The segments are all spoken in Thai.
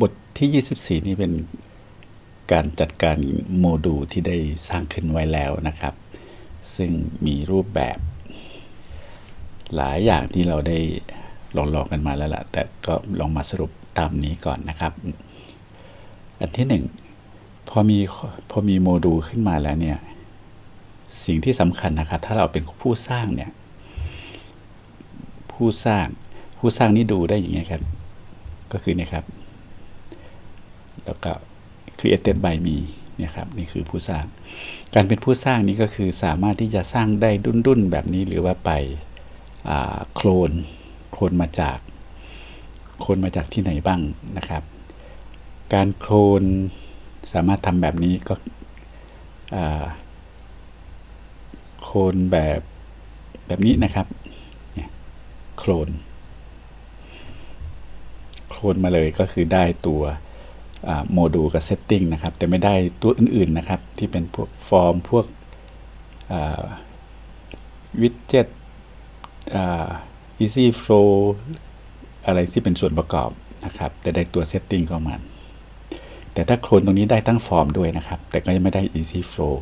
บทที่ 24 นี้เป็นการจัดการโมดูลที่ได้สร้างขึ้นไว้แล้วนะครับ ซึ่งมีรูปแบบ หลายอย่างที่เราได้ลองๆกันมาแล้วล่ะ แต่ก็ลองมาสรุปตามนี้ก่อนนะครับ อันที่หนึ่งพอมีพอมีโมดูลขึ้นมาแล้วเนี่ย สิ่งที่สำคัญนะครับ ถ้าเราเป็นผู้สร้างเนี่ย ผู้สร้างผู้สร้างนี่ดูได้อย่างเงี้ยครับ ก็คือเนี่ยครับ แล้วก็ created by me นี่ครับนี่คือผู้สร้าง การเป็นผู้สร้างนี้ก็คือสามารถที่จะสร้างได้ดุนดุนๆแบบนี้หรือว่าไปโคลนโคลนมาจากโคลนมาจากที่ไหนบ้างนะครับ การโคลนสามารถทำแบบนี้ก็โคลนแบบแบบนี้นะครับโคลนโคลนมาเลยก็คือได้ตัว โมดูลกับเซตติ้งนะครับ แต่ไม่ได้ตัวอื่นๆนะครับ ที่เป็นพวกฟอร์ม พวกวิดเจ็ต easy flow อะไรที่เป็นส่วนประกอบนะครับ แต่ได้ตัวเซตติ้งเข้ามาแต่ถ้าโคลนตรงนี้ได้ทั้งฟอร์มด้วยนะครับ แต่ก็ยังไม่ได้ easy flow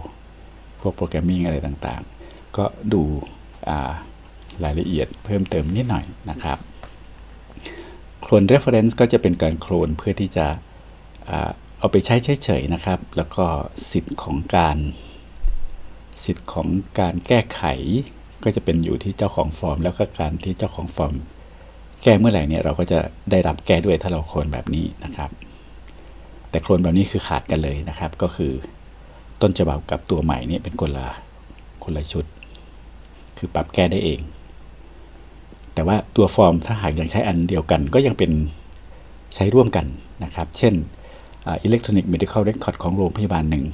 พวกโปรแกรมมิ่งอะไรต่างๆ ก็ดูรายละเอียดเพิ่มเติมนิดหน่อยนะครับ โคลน reference ก็จะเป็นการโคลนเพื่อที่จะ เอาไปใช้เฉยๆนะครับ แล้วก็สิทธิ์ของการสิทธิ์ของการแก้ไขก็จะเป็นอยู่ที่เจ้าของฟอร์ม แล้วก็การที่เจ้าของฟอร์ม แก้เมื่อไหร่เนี่ยเราก็จะได้รับแก้ด้วยถ้าเราโคลนแบบนี้นะครับ แต่โคลนแบบนี้คือขาดกันเลยนะครับ ก็คือต้นฉบับกับตัวใหม่นี่เป็นคนละคนละชุด คือปรับแก้ได้เอง แต่ว่าตัวฟอร์มถ้าหากยังใช้อันเดียวกันก็ยังเป็นใช้ร่วมกันนะครับ เช่น อิเล็กทรอนิกส์ medical record ของโรงพยาบาลหนึ่ง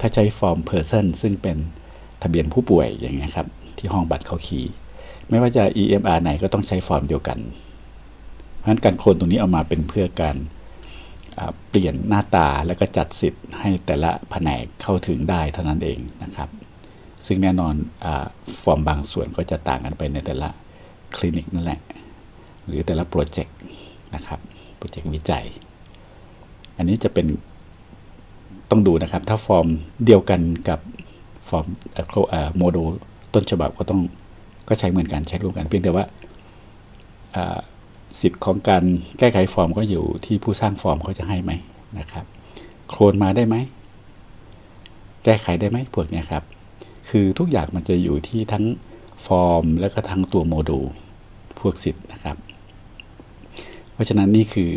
ถ้าใช้ฟอร์ม person ซึ่งเป็นทะเบียนผู้ป่วยอย่างเงี้ยครับ ที่ห้องบัตรเขาคีไม่ว่าจะ EMR ไหนก็ต้องใช้ฟอร์มเดียวกัน เพราะฉะนั้นการโคลนตรงนี้เอามาเป็นเพื่อการเปลี่ยนหน้าตาแล้วก็จัดสิทธิ์ให้แต่ละแผนกเข้าถึงได้เท่านั้นเองนะครับ ซึ่งแน่นอนอฟอร์มบางส่วนก็จะต่างกันไปในแต่ละคลินิกนั่นแหละ หรือแต่ละโปรเจกต์นะครับ โปรเจกต์วิจัย อันนี้จะเป็นต้องดูนะครับ ถ้าฟอร์มเดียวกันกับฟอร์มโมดูลต้นฉบับก็ต้องก็ใช้เหมือนกันใช้ร่วมกันเพียงแต่ว่าสิทธิ์ของการแก้ไขฟอร์มก็อยู่ที่ผู้สร้างฟอร์มเขาจะให้ไหมนะครับ โคลนมาได้ไหม แก้ไขได้ไหมพวกนี้ครับ คือทุกอย่างมันจะอยู่ที่ทั้งฟอร์มแล้วก็ทั้งตัวโมดูลพวกสิทธิ์นะครับ เพราะฉะนั้นนี่คือ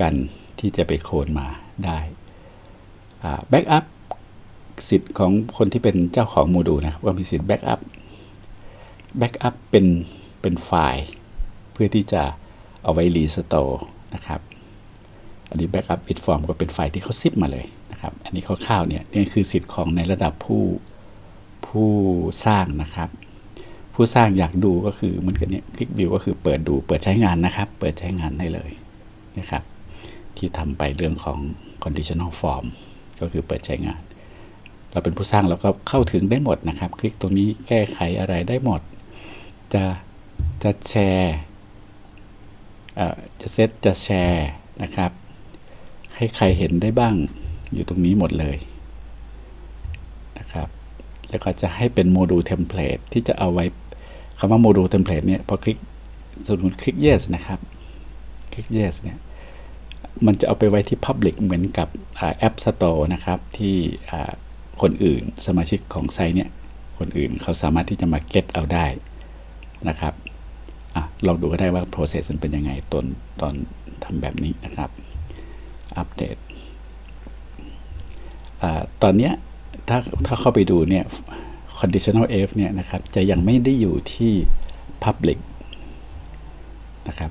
การ ที่จะไปโคลนมาได้แบ็กอัพสิทธิ์ของคนที่เป็นเจ้าของโมดูลนะครับว่ามีสิทธิ์แบ็กอัพแบ็กอัพเป็นเป็นไฟล์เพื่อที่จะเอาไว้รีสโตร์นะครับอันนี้ backup with form ก็เป็นไฟล์ที่เขาซิปมาเลยนะครับอันนี้คร่าวๆเนี่ยนี่คือสิทธิ์ของในระดับผู้ผู้สร้างนะครับ ผู้สร้างอยากดูก็คือเหมือนกันเนี่ยคลิกวิวก็คือเปิดดูเปิดใช้งานนะครับ เปิดใช้งานได้เลยนะครับ ที่ทำไปเรื่องของ conditional form ก็คือเปิดใช้งาน เราเป็นผู้สร้างเราก็เข้าถึงได้หมดนะครับ คลิกตรงนี้แก้ไขอะไรได้หมด จะจะแชร์จะเซตจะแชร์นะครับ ให้ใครเห็นได้บ้างอยู่ตรงนี้หมดเลยนะครับ แล้วก็จะให้เป็นโมดูลเทมเพลตที่จะเอาไว้คำว่าโมดูลเทมเพลตเนี่ยพอคลิกสมมติคลิก yes นะครับ คลิก yes เนี่ย มันจะเอาไปไว้ที่ Public เหมือนกับแอป Store นะครับ ที่คนอื่นสมาชิกของไซต์เนี่ย คนอื่นเขาสามารถที่จะมา get เอาได้นะครับอลองดูก็ได้ว่า process มันเป็นยังไงตอนตอนทำแบบนี้นะครับ อัปเดตอตอนนี้ถ้าถ้าเข้าไปดูเนี่ย conditional f เนี่ยนะครับ จะยังไม่ได้อยู่ที่ public นะครับ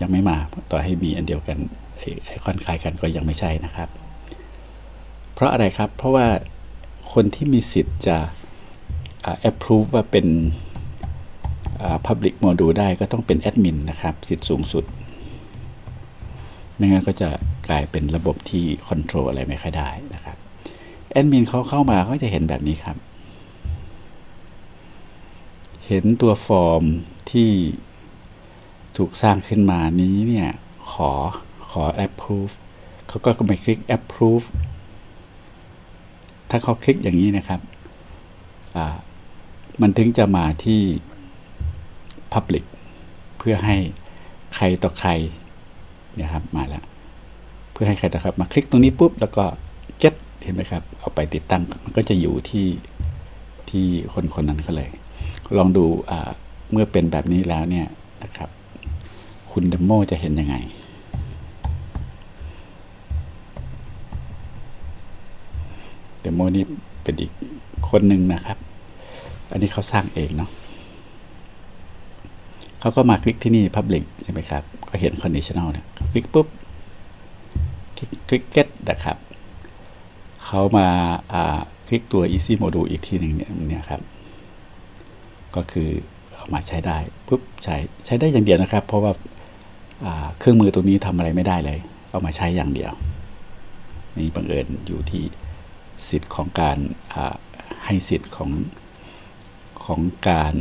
ยังไม่มาต่อให้มีอันเดียวกัน ไอคอนคล้ายกันก็ยังไม่ใช่นะครับ เพราะอะไรครับ เพราะว่าคนที่มีสิทธิ์จะ approve ว่าเป็น Public Module ได้ก็ต้องเป็นแอดมินนะครับ สิทธิ์สูงสุด ไม่งั้นก็จะกลายเป็นระบบที่คอนโทรลอะไรไม่ค่อยได้นะครับแอดมินเขาเข้ามาเขาจะเห็นแบบนี้ครับ เห็นตัวฟอร์มที่ถูกสร้างขึ้นมานี้เนี่ย ขอ ออ approve เขาก็ไปคลิก approve ถ้าเขาคลิกอย่างนี้นะครับ มันถึงจะมาที่ Public เพื่อให้ใครต่อใครนี่ยครับมาแล้ว เพื่อให้ใครต่อใครมาคลิกตรงนี้ปุ๊บ แล้วก็ get เห็นไหมครับ เอาไปติดตั้ง มันก็จะอยู่ที่ที่คนคนนั้นเขาเลย ลองดูเมื่อเป็นแบบนี้แล้วเนี่ยนะครับ คุณเดโมจะเห็นยังไง โมนี่เป็นอีกคนหนึ่งนะครับ อันนี้เขาสร้างเองเนาะเขาก็มาคลิกที่นี่ Public ใช่ไหมครับ ก็เห็น Conditional เนี่ยคลิกปุ๊บ คลิกคลิก Get นะครับเขามาคลิกตัว Easy Module อีกทีหนึ่งเนี่ยเนี่ยครับ ก็คือเอามาใช้ได้ปุ๊บใช้ใช้ได้อย่างเดียวนะครับ เพราะว่าเครื่องมือตัวนี้ทำอะไรไม่ได้เลย เอามาใช้อย่างเดียว นี่บังเอิญอยู่ที่ สิทธิ์ของการให้สิทธิ์ของของการ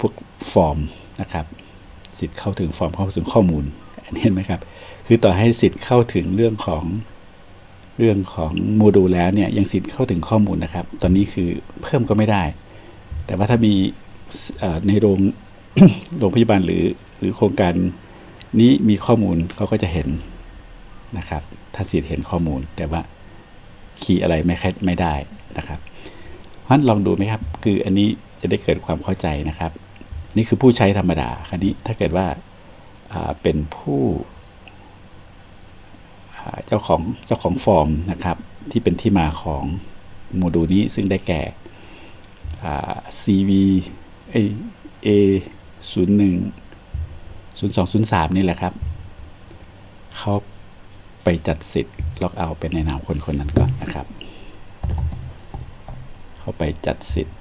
พวกฟอร์มนะครับ สิทธิ์เข้าถึงฟอร์มเข้าถึงข้อมูลอันนี้เห็นไหมครับ คือต่อให้สิทธิ์เข้าถึงเรื่องของเรื่องของโมดูลแล้วเนี่ยยังสิทธิ์เข้าถึงข้อมูลนะครับ ตอนนี้คือเพิ่มก็ไม่ได้ แต่ว่าถ้ามีในโรงโรงพยาบาลหรือหรือโครงการนี้มีข้อมูลเขาก็จะเห็นนะครับ ถ้าสิทธิ์เห็นข้อมูลแต่ว่า คีย์อะไรไม่ค่ไม่ได้นะครับเพราะฉะนั้นลองดูไหมครับ คืออันนี้จะได้เกิดความเข้าใจนะครับ นี่คือผู้ใช้ธรรมดาคราวนี้ถ้าเกิดว่าาเป็นผู้เจ้าของเจ้าของฟอร์มนะครับ ที่เป็นที่มาของโมดูลนี้ซึ่งได้แก่อ่า CV เอ A ศูนย์หนึ่งศูนย์สองศูนย์สามนี่แหละครับเขา ไปจัดสิทธิ์ล็อกเอาท์เป็นในนามคนคนนั้นก่อนนะครับ เข้าไปจัดสิทธิ์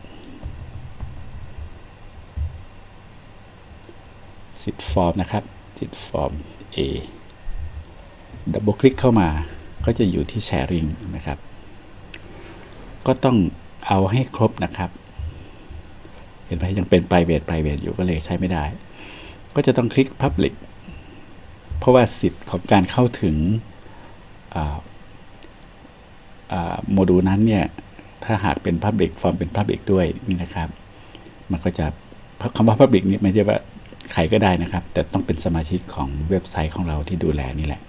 สิทธิ์ฟอร์มนะครับ สิทธิ์ฟอร์ม A ดับเบิลคลิกเข้ามาก็จะอยู่ที่ Sharing นะครับ ก็ต้องเอาให้ครบนะครับ เห็นไหมยังเป็น private private อยู่ก็เลยใช้ไม่ได้ ก็จะต้องคลิก public เพราะว่าสิทธิ์ของการเข้าถึง โมดูลนั้นเนี่ยถ้าหากเป็น Public ฟอร์มเป็น Public ด้วยนี่นะครับ มันก็จะคำว่า Public นี่ไม่ใช่ว่าใครก็ได้นะครับ แต่ต้องเป็นสมาชิกของเว็บไซต์ของเราที่ดูแลนี่แหละ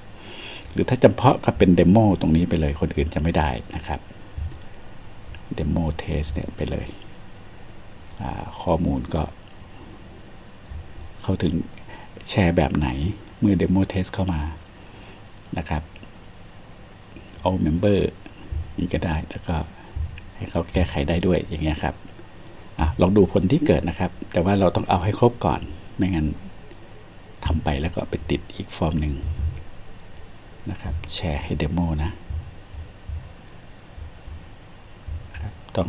หรือถ้าจำเพาะก็เป็นเดโมตรงนี้ไปเลยคนอื่นจะไม่ได้นะครับเดโมเทสเนี่ยไปเลย ข้อมูลก็ เข้าถึงแชร์แบบไหนเมื่อเดโมเทสเข้ามานะครับ all member นี่ก็ได้แล้วก็ให้เขาแก้ไขได้ด้วยอย่างเงี้ยครับอลองดูผลที่เกิดนะครับ แต่ว่าเราต้องเอาให้ครบก่อน ไม่งั้นทำไปแล้วก็ไปติดอีกฟอร์มหนึ่งนะครับแชร์ให้เดโมนะต้อง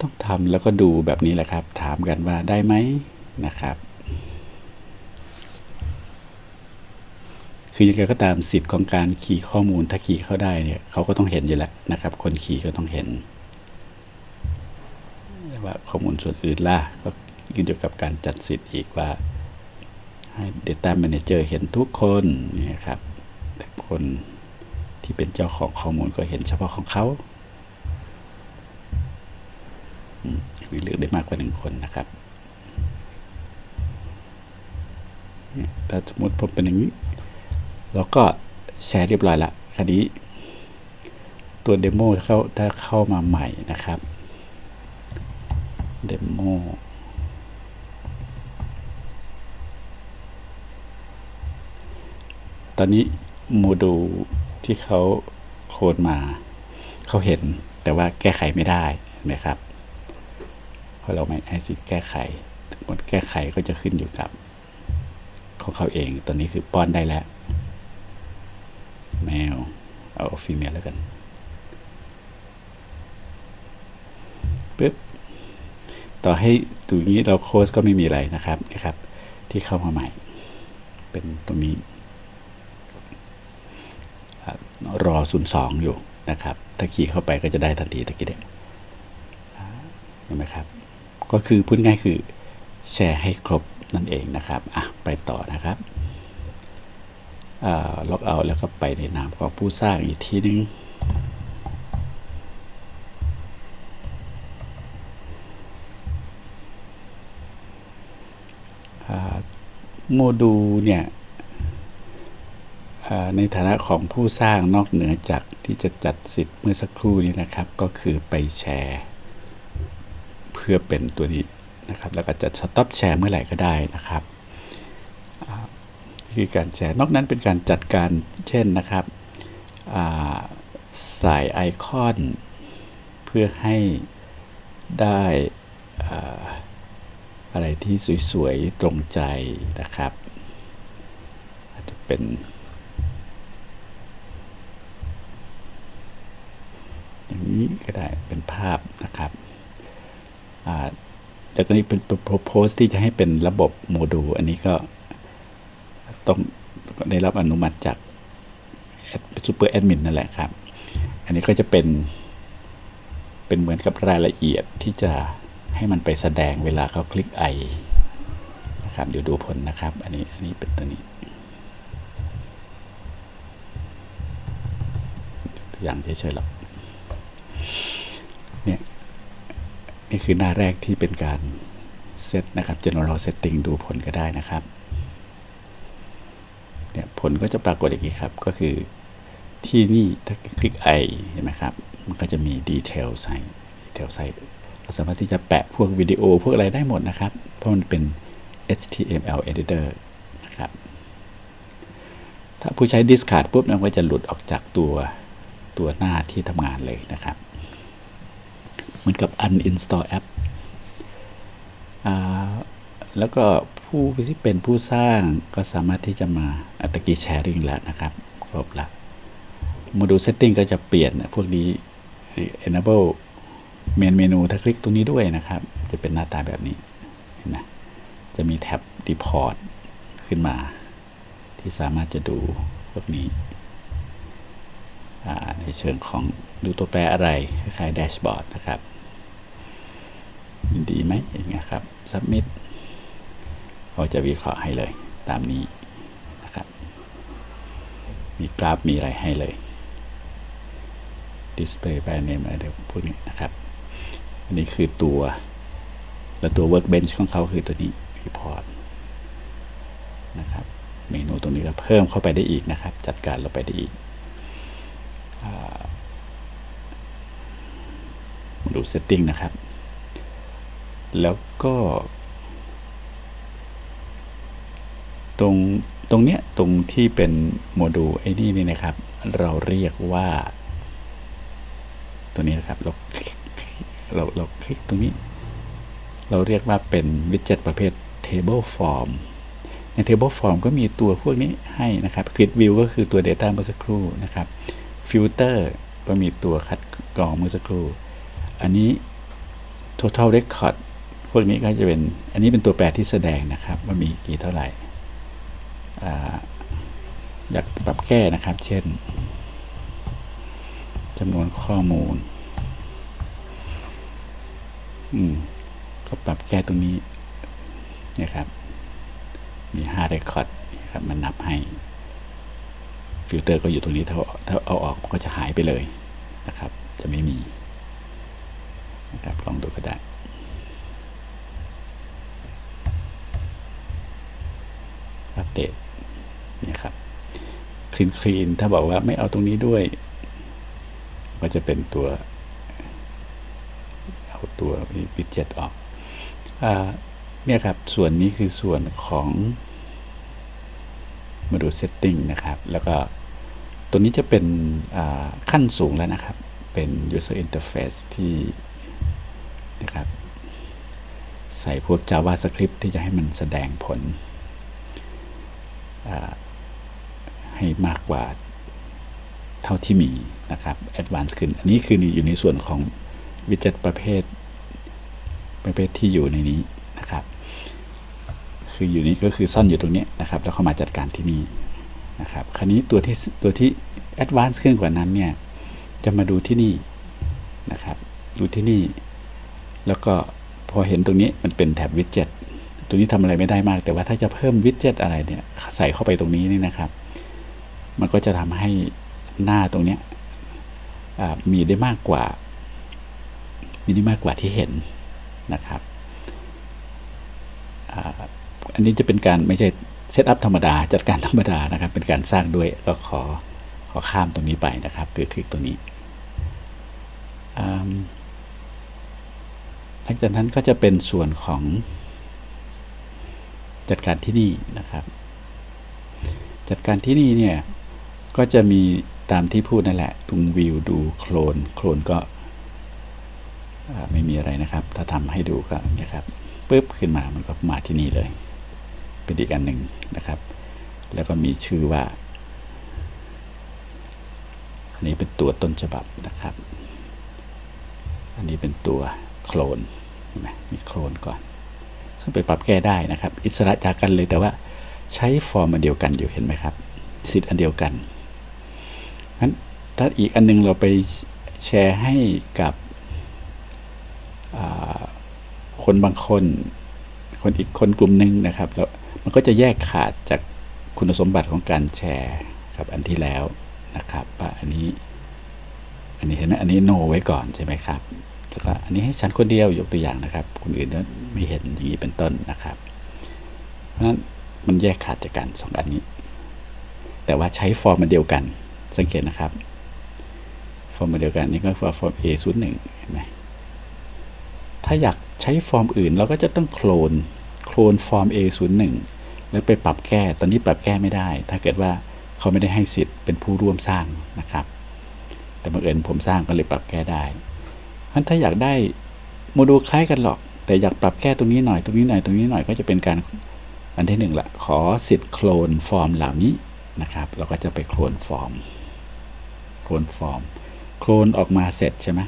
ต้องทำแล้วก็ดูแบบนี้แหละครับ ถามกันว่าได้ไหมนะครับ คือยังไงก็ตามสิทธิ์ของการคีย์ข้อมูลถ้าคีย์เข้าได้เนี่ยเขาก็ต้องเห็นอยู่แล้วนะครับ คนคีย์ก็ต้องเห็นว่าข้อมูลส่วนอื่นล่ะก็ขึ้นอยู่กับการจัดสิทธิ์อีกว่าให้ Data Manager เห็นทุกคนนี่ครับแต่คนที่เป็นเจ้าของข้อมูลก็เห็นเฉพาะของเขาหรือเลือกได้มากกว่าหนึ่งคนนะครับถ้าสมมติผมเป็นอย่างนี้ เราก็แชร์เรียบร้อยละคราวนี้ตัวเดโมเข้าถ้าเข้ามาใหม่นะครับเดโมตอนนี้โมดูลที่เขาโคดมา เขาเห็นแต่ว่าแก้ไขไม่ได้นะครับ เพราะเราไม่ให้สิทธิ์แก้ไขหมดแก้ไขก็จะขึ้นอยู่กับของเขาเองตอนนี้คือป้อนได้แล้ว แมว เอาฟีเมลแล้วกันปึ๊บต่อให้ตรงนี้เราโค้ดก็ไม่มีอะไรนะครับนะครับ ที่เข้ามาใหม่ เป็นตรงนี้รอ 02 อยู่นะครับ ถ้าขี่เข้าไปก็จะได้ทันทีตะกี้เด็กเห็นไหมครับ ก็คือพูดง่ายคือแชร์ให้ครบนั่นเองนะครับ อะ ไปต่อนะครับ ล็อกเอาแล้วก็ไปในนามของผู้สร้างอีกทีนึงโมดูลเนี่ยในฐานะของผู้สร้างนอกเหนือจากที่จะจัดสิทธิ์เมื่อสักครู่นี้นะครับ ก็คือไปแชร์ เพื่อเป็นตัวนี้นะครับ แล้วก็จะสต็อปแชร์เมื่อไหร่ก็ได้นะครับ คือการแชร์ นอกนั้นเป็นการจัดการเช่นนะครับใส่ไอคอน เพื่อให้ได้อะไรที่สวยๆ ตรงใจนะครับ อาจจะเป็นอย่างนี้ก็ได้เป็นภาพนะครับแล้วก็นี้เป็นโปรโพสที่จะให้เป็นระบบโมดูลอันนี้ก็ ต้องได้รับอนุมัติจากซูเปอร์แอดมินนั่นแหละครับ อันนี้ก็จะเป็น เป็นเหมือนกับรายละเอียดที่จะให้มันไปแสดงเวลาเขาคลิกไอนะครับเดี๋ยวดูผลนะครับ อันนี้ อันนี้เป็นตัวนี้ ตัวอย่างเฉยๆหรอกเนี่ย นี่คือหน้าแรกที่เป็นการเซตนะครับ general setting ดูผลก็ได้นะครับ เนี่ยผลก็จะปรากฏอย่างนี้ครับ ก็คือที่นี่ถ้าคลิกไอเห็นไหมครับ มันก็จะมีดีเทลใส่ดีเทลใส่เราสามารถที่จะแปะพวกวิดีโอพวกอะไรได้หมดนะครับ เพราะมันเป็น HTML editor นะครับ ถ้าผู้ใช้ discard ปุ๊บมันก็จะหลุดออกจากตัวตัวหน้าที่ทำงานเลยนะครับ เหมือนกับ uninstall app แล้วก็ ผู้ที่เป็นผู้สร้างก็สามารถที่จะมาอัตกี้แชร์ริงแล้วนะครับ ครบละโมดูลเซตติ้งก็จะเปลี่ยนพวกนี้ enable เมนเมนูถ้าคลิกตรงนี้ด้วยนะครับ จะเป็นหน้าตาแบบนี้เห็นไหมจะมีแท็บ Deport ขึ้นมา ที่สามารถจะดูพวกนี้ ในเชิงของดูตัวแปรอะไร คล้ายๆแดชบอร์ดนะครับดีไหมอย่างเงี้ยครับ Submit เขาจะวิเคราะห์ให้เลยตามนี้นะครับ มีกราฟมีอะไรให้เลย Display by name อะไรพวกนี้นะครับ อันนี้คือตัว และตัว workbench ของเขาคือตัวนี้ report นะครับ เมนูตรงนี้ก็เพิ่มเข้าไปได้อีกนะครับ จัดการลงไปได้อีกดู setting นะครับ แล้วก็ ตรงตรงเนี้ยตรงที่เป็นโมดูลไอ้นี่นี่นะครับ เราเรียกว่า ตัวนี้นะครับ เราเราเราคลิกตรงนี้ เราเรียกว่าเป็นวิดเจ็ตประเภท table form ใน table form ก็มีตัวพวกนี้ให้นะครับ grid view ก็คือตัว data เมื่อสักครู่นะครับ filter ก็มีตัวคัดกรองเมื่อสักครู่ อันนี้ total record พวกนี้ก็จะเป็น อันนี้เป็นตัวแปรที่แสดงนะครับ ว่ามีกี่เท่าไหร่ อยากปรับแก้นะครับ เช่นจำนวนข้อมูล อืม ก็ปรับแก้ตรงนี้นะครับ มี5 record ครับ มันนับให้ ฟิลเตอร์ก็อยู่ตรงนี้ ถ้าถ้าเอาออกก็จะหายไปเลยนะครับ จะไม่มีนะครับ ลองดูก็ได้อัปเดต นี่ครับคลีนคลีนถ้าบอกว่าไม่เอาตรงนี้ด้วย ก็จะเป็นตัว เอาตัววิดเจ็ตออกอเนี่ยครับ ส่วนนี้คือส่วนของมาดูเซตติ้งนะครับ แล้วก็ตัวนี้จะเป็นขั้นสูงแล้วนะครับ เป็น user interface ที่นะครับ ใส่พวก JavaScript ที่จะให้มันแสดงผล ให้มากกว่าเท่าที่มีนะครับ Advanced ขึ้น อันนี้คืออยู่ในส่วนของวิดเจ็ตประเภท ประเภทที่อยู่ในนี้นะครับ คืออยู่นี้ก็คือซ่อนอยู่ตรงนี้นะครับ แล้วเข้ามาจัดการที่นี่นะครับ คราวนี้ตัวที่ตัวที่ Advanced ขึ้นกว่านั้นเนี่ยจะมาดูที่นี่นะครับ ดูที่นี่ แล้วก็พอเห็นตรงนี้มันเป็นแท็บวิดเจ็ตตัวนี้ทำอะไรไม่ได้มาก แต่ว่าถ้าจะเพิ่มวิดเจ็ตอะไรเนี่ยใส่เข้าไปตรงนี้นี่นะครับ มันก็จะทำให้หน้าตรงเนี้ยมีได้มากกว่า มีได้มากกว่าที่เห็นนะครับอันนี้จะเป็นการไม่ใช่เซตอัพธรรมดา จัดการธรรมดานะครับ เป็นการสร้างด้วยก็ขอขอข้ามตรงนี้ไปนะครับ คือคลิกตรงนี้หลังจากนั้นก็จะเป็นส่วนของจัดการที่นี่นะครับ จัดการที่นี่เนี่ย ก็จะมีตามที่พูดนั่นแหละตรงวิวดูโคลน โคลนก็ไม่มีอะไรนะครับ ถ้าทำให้ดูก็เนี่ยครับปุ๊บขึ้นมามันก็มาที่นี่เลย เป็นอีกอันหนึ่งนะครับ แล้วก็มีชื่อว่า อันนี้เป็นตัวต้นฉบับนะครับ อันนี้เป็นตัวโคลนเห็นไหมมีโคลนก่อน ซึ่งไปปรับแก้ได้นะครับ อิสระจากกันเลยแต่ว่าใช้ฟอร์มอันเดียวกันอยู่เห็นไหมครับสิทธิ์อันเดียวกัน งั้นถ้าอีกอันนึงเราไปแชร์ให้กับคนบางคน คนอีกคนกลุ่มหนึ่งนะครับแล้วมันก็จะแยกขาดจากคุณสมบัติของการแชร์ครับอันที่แล้วนะครับว่าอันนี้ อันนี้เห็นไหมอันนี้โนไว้ก่อนใช่ไหมครับแล้วก็อันนี้ให้ฉันคนเดียวยกตัวอย่างนะครับ คนอื่นก็ไม่เห็นอย่างนี้เป็นต้นนะครับ เพราะฉะนั้นมันแยกขาดจากกันสองอันนี้ แต่ว่าใช้ฟอร์มมันเดียวกัน สังเกตนะครับ ฟอร์มเดียวกันนี่ก็คือฟอร์ม A 0 1เห็นไหมถ้าอยากใช้ฟอร์มอื่นเราก็จะต้องโคลน โคลนฟอร์ม A 0 1แล้วไปปรับแก้ ตอนนี้ปรับแก้ไม่ได้ ถ้าเกิดว่าเขาไม่ได้ให้สิทธิ์เป็นผู้ร่วมสร้างนะครับ แต่บังเอิญผมสร้างก็เลยปรับแก้ได้เพราะฉะนั้นถ้าอยากได้โมดูลคล้ายกันหรอก แต่อยากปรับแก้ตรงนี้หน่อย ตรงนี้หน่อย ตรงนี้หน่อย ก็จะเป็นการอันที่หนึ่งละขอสิทธิ์โคลนฟอร์มเหล่านี้นะครับ เราก็จะไปโคลนฟอร์ม โคลนฟอร์ม โคลนออกมาเสร็จใช่ไหม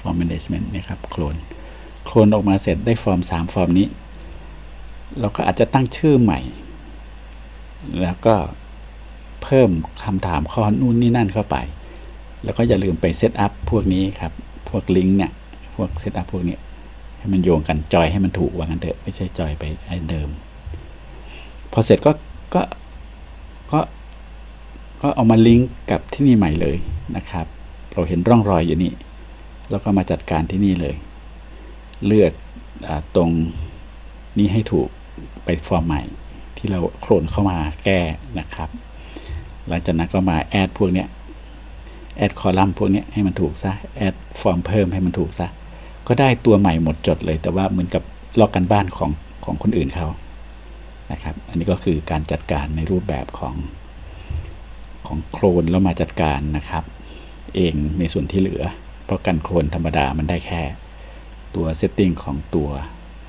ฟอร์มแมネจเมนต์นี่ครับโคลนโคลนออกมาเสร็จได้ฟอร์มสามฟอร์มนี้ เราก็อาจจะตั้งชื่อใหม่ แล้วก็เพิ่มคำถามข้อนู่นนี่นั่นเข้าไป แล้วก็อย่าลืมไปเซตอัพพวกนี้ครับ พวกลิงก์เนี่ย พวกเซตอัพพวกนี้ให้มันโยงกันจอยให้มันถูกว่างันเถอะไม่ใช่จอยไปไอ้เดิม พอเสร็จก็ก็ ก็เอามาลิงก์กับที่นี่ใหม่เลยนะครับ เราเห็นร่องรอยอยู่นี่ แล้วก็มาจัดการที่นี่เลย เลือกอตรงนี้ให้ถูกไปฟอร์มใหม่ ที่เราโคลนเข้ามาแก้นะครับ หลังจากนั้นก็มาแอดพวกเนี้ยแอดคอลัมน์พวกเนี้ยให้มันถูกซะ แอดฟอร์มเพิ่มให้มันถูกซะ ก็ได้ตัวใหม่หมดจดเลย แต่ว่าเหมือนกับลอกกันบ้านของของคนอื่นเขานะครับ อันนี้ก็คือการจัดการในรูปแบบของ ของโคลนแล้วมาจัดการนะครับ เองในส่วนที่เหลือ เพราะการโคลนธรรมดามันได้แค่ ตัวเซตติ้งของตัว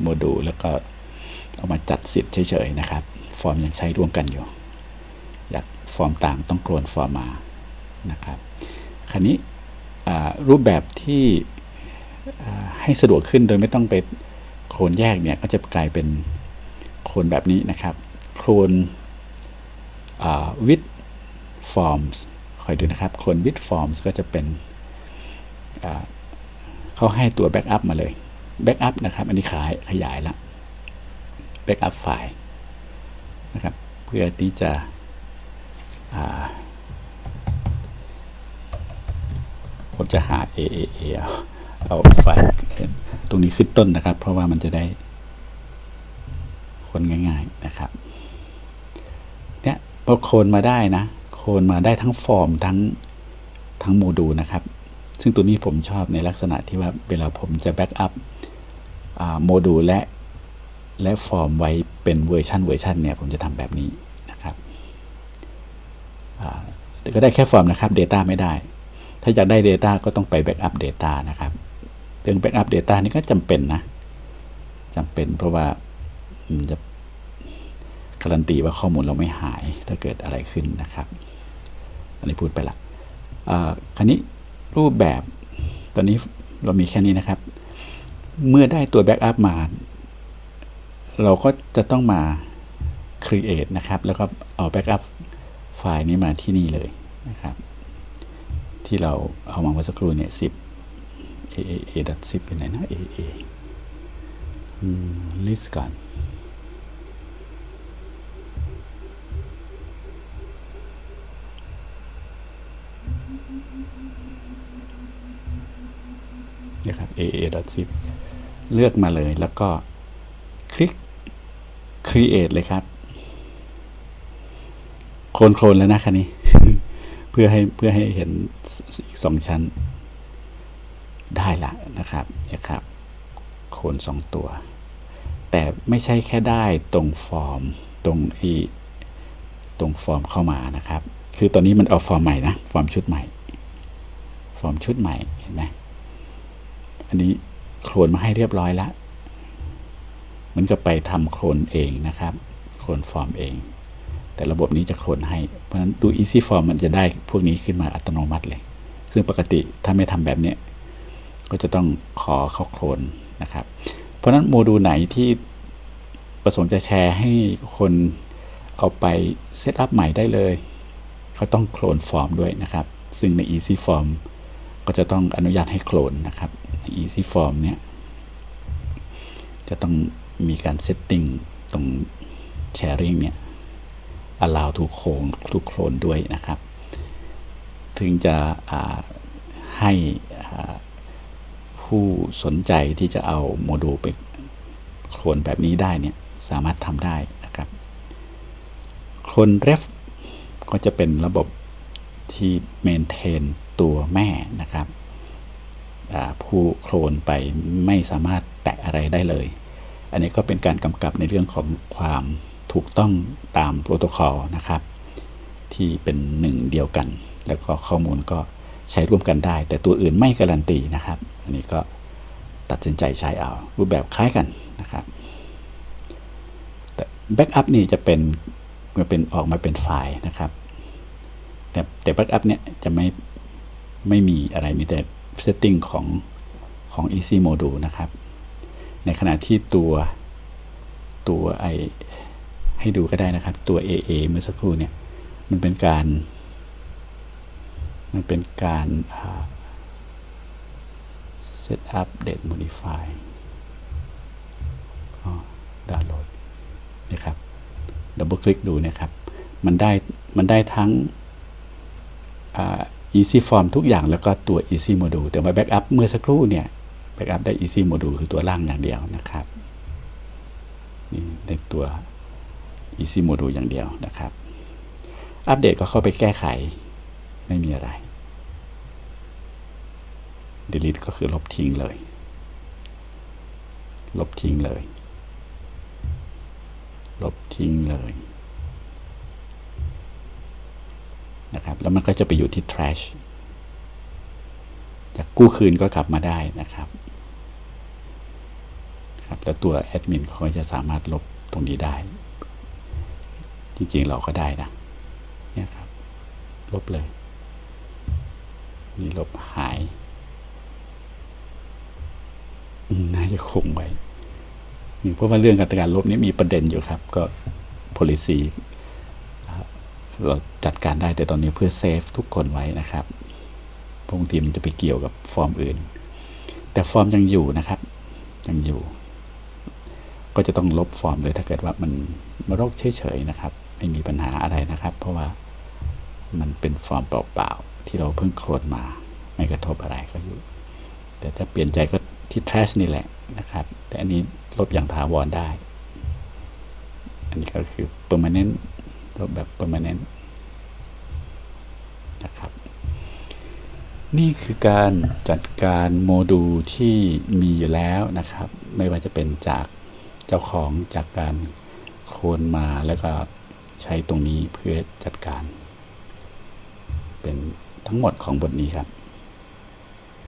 โมดูลแล้วก็เอามาจัดสิทธิ์เฉยๆนะครับ ฟอร์มยังใช้ร่วมกันอยู่ อยากฟอร์มต่างต้องโคลนฟอร์มมานะครับคราวนี้รูปแบบที่ให้สะดวกขึ้นโดยไม่ต้องไปโคลนแยกเนี่ยก็จะกลายเป็นโคลนแบบนี้นะครับ โคลน with forms คอยดูนะครับโคลน with forms ก็จะเป็นเขาให้ตัว backup มาเลย backup นะครับ อันนี้ขายขยายละ backup ไฟล์นะครับ เพื่อที่จะผมจะหา A A A เอาเอาไฟล์ตรงนี้ขึ้นต้นนะครับ เพราะว่ามันจะได้ คนง่าย ๆนะครับ เนี่ยพอโคลนมาได้นะ นมาได้ทั้งฟอร์มทั้งทั้งโมดูลนะครับ ซึ่งตัวนี้ผมชอบในลักษณะที่ว่าเวลาผมจะแบ็กอัพโมดูลและและฟอร์มไว้เป็นเวอร์ชันเวอร์ชันเนี่ยผมจะทำแบบนี้นะครับแต่ก็ได้แค่ฟอร์มนะครับ Data ไม่ได้ ถ้าอยากได้ Data ก็ต้องไปแบ็กอัพ Data นะครับเรื่องแบ็กอัพ Data นี่ก็จำเป็นนะจำเป็นเพราะว่ามันจะการันตีว่าข้อมูลเราไม่หายถ้าเกิดอะไรขึ้นนะครับ อันนี้พูดไปละคราวนี้รูปแบบตอนนี้เรามีแค่นี้นะครับ เมื่อได้ตัวแบ็กอัพมา เราก็จะต้องมา create นะครับ แล้วก็เอาแบ็กอัพไฟล์นี้มาที่นี่เลยนะครับ ที่เราเอามาเมื่อสักครู่เนี่ย10 a a a .10 เป็นไหนนะ a a อืม list ก่อน นะครับ aa.zip เลือกมาเลยแล้วก็คลิก create เลยครับ โคลนโคลนแล้วนะคันนี้ เพื่อให้เพื่อให้เห็นอีกสองชั้น ได้ละนะครับนะครับ โคลนสองตัว แต่ไม่ใช่แค่ได้ตรงฟอร์มตรงอีตรงฟอร์มเข้ามานะครับ คือตอนนี้มันเอาฟอร์มใหม่นะ ฟอร์มชุดใหม่ ฟอร์มชุดใหม่ เห็นไหม อันนี้โคลนมาให้เรียบร้อยแล้วเหมันก็ไปทำโคลนเองนะครับ โคลนฟอร์มเอง แต่ระบบนี้จะโคลนให้ เพราะฉะนั้นดู easy form มันจะได้พวกนี้ขึ้นมาอัตโนมัติเลย ซึ่งปกติถ้าไม่ทำแบบนี้ ก็จะต้องขอเข้าโคลนนะครับ เพราะฉะนั้นโมดูลไหนที่ประสงค์จะแชร์ให้คนเอาไปเซตอัพใหม่ได้เลย ก็ต้องโคลนฟอร์มด้วยนะครับ ซึ่งใน easy form ก็จะต้องอนุญาตให้โคลนนะครับ easy form เนี่ย จะต้องมีการเซตติ้งตรง sharing เนี่ย allow to โคลน to โคลนด้วยนะครับ ถึงจะให้ผู้สนใจที่จะเอาโมดูลไปโคลนแบบนี้ได้เนี่ย สามารถทำได้นะครับ โคลน ref ก็จะเป็นระบบที่เมนเทน ตัวแม่นะครับผู้โคลนไปไม่สามารถแตะอะไรได้เลย อันนี้ก็เป็นการกำกับในเรื่องของความถูกต้องตามโปรโตคอลนะครับ ที่เป็นหนึ่งเดียวกัน แล้วก็ข้อมูลก็ใช้ร่วมกันได้ แต่ตัวอื่นไม่การันตีนะครับ อันนี้ก็ตัดสินใจใช้เอา รูปแบบคล้ายกันนะครับแต่แบ็กอัพนี่จะเป็นมันเป็นออกมาเป็นไฟล์นะครับ แต่แต่แบ็กอัพเนี่ยจะไม่ ไม่มีอะไรมีแต่เซตติ้งของของ easy module นะครับ ในขณะที่ตัวตัวไอให้ดูก็ได้นะครับ ตัว AA เมื่อสักครู่เนี่ย มันเป็นการ มันเป็นการ set up date modify ดาวน์โหลดนะครับดับเบิลคลิกดูนะครับ มันได้ มันได้ทั้ง easy form ทุกอย่างแล้วก็ตัว easy module แต่มา backup เมื่อสักครู่เนี่ย backup ได้ easy module คือตัวล่างอย่างเดียวนะครับนี่ในตัว easy module อย่างเดียวนะครับ อัปเดตก็เข้าไปแก้ไขไม่มีอะไร delete ก็คือลบทิ้งเลย ลบทิ้งเลย ลบทิ้งเลย นะครับ แล้วมันก็จะไปอยู่ที่ trash จะกู้คืนก็กลับมาได้นะครับครับแล้วตัวแอดมินเขาจะสามารถลบตรงนี้ได้ จริง ๆ เราก็ได้นะเนี่ยครับ ลบเลย นี่ลบหาย น่าจะคงไว้เพราะว่าเรื่องการการลบนี้มีประเด็นอยู่ครับ ก็ policy เราจัดการได้แต่ตอนนี้เพื่อเซฟทุกคนไว้นะครับบางทีมันจะไปเกี่ยวกับฟอร์มอื่น แต่ฟอร์มยังอยู่นะครับ ยังอยู่ ก็จะต้องลบฟอร์มเลยถ้าเกิดว่ามันมารกเฉยๆนะครับ ไม่มีปัญหาอะไรนะครับ เพราะว่ามันเป็นฟอร์มเปล่าๆที่เราเพิ่งโคลนมา ไม่กระทบอะไรก็อยู่ แต่ถ้าเปลี่ยนใจก็ที่ trash นี่แหละนะครับ แต่อันนี้ลบอย่างถาวรได้ อันนี้ก็คือ permanent แบบ permanent นะครับ นี่คือการจัดการโมดูลที่มีอยู่แล้วนะครับ ไม่ว่าจะเป็นจากเจ้าของจากการโคลนมาแล้วก็ใช้ตรงนี้เพื่อจัดการ เป็นทั้งหมดของบทนี้ครับ